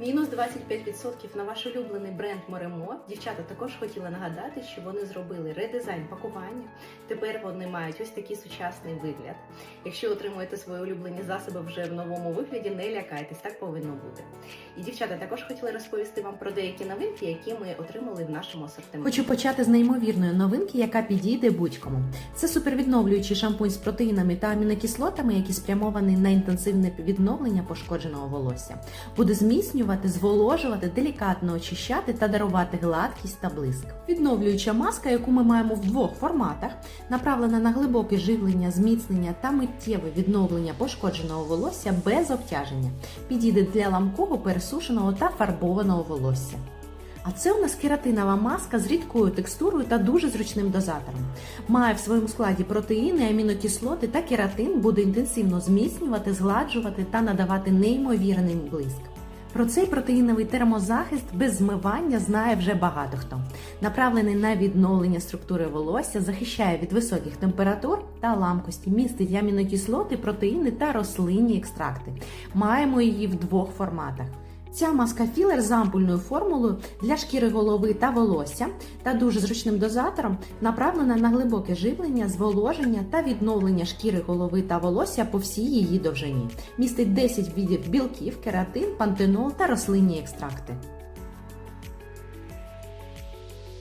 Мінус 25% на ваш улюблений бренд Моремо. Дівчата також хотіли нагадати, що вони зробили редизайн пакування. Тепер вони мають ось такий сучасний вигляд. Якщо отримуєте свої улюблені засоби вже в новому вигляді, не лякайтесь, так повинно бути. І дівчата також хотіли розповісти вам про деякі новинки, які ми отримали в нашому асортименті. Хочу почати з неймовірної новинки, яка підійде будь-кому. Це супервідновлюючий шампунь з протеїнами та амінокислотами, який спрямований на інтенсивне відновлення пошкодженого волосся. Буде зміцнювати, зволожувати, делікатно очищати та дарувати гладкість та блиск. Відновлююча маска, яку ми маємо в двох форматах, направлена на глибоке живлення, зміцнення та миттєве відновлення пошкодженого волосся без обтяження. Підійде для ламкого, пересушеного та фарбованого волосся. А це у нас кератинова маска з рідкою текстурою та дуже зручним дозатором. Має в своєму складі протеїни, амінокислоти та кератин буде інтенсивно зміцнювати, згладжувати та надавати неймовірний блиск. Про цей протеїновий термозахист без змивання знає вже багато хто. Направлений на відновлення структури волосся, захищає від високих температур та ламкості, містить амінокислоти, протеїни та рослинні екстракти. Маємо її в двох форматах. Ця маска філер з ампульною формулою для шкіри голови та волосся та дуже зручним дозатором направлена на глибоке живлення, зволоження та відновлення шкіри голови та волосся по всій її довжині. Містить 10 видів білків, кератин, пантенол та рослинні екстракти.